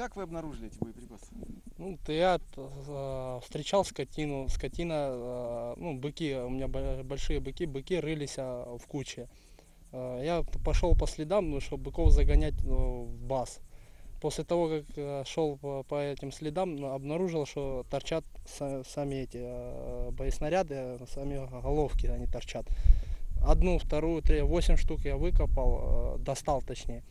как вы обнаружили эти боеприпасы? Ну, то я э, встречал скотину, скотина, э, ну, быки, у меня большие быки, быки рылись а, в куче. Э, я пошел по следам, ну, чтобы быков загонять ну, в баз. После того, как э, шел по, по этим следам, ну, обнаружил, что торчат са- сами эти э, боеснаряды, э, сами головки они торчат. Одну, вторую, третью, восемь штук я выкопал, э, достал точнее.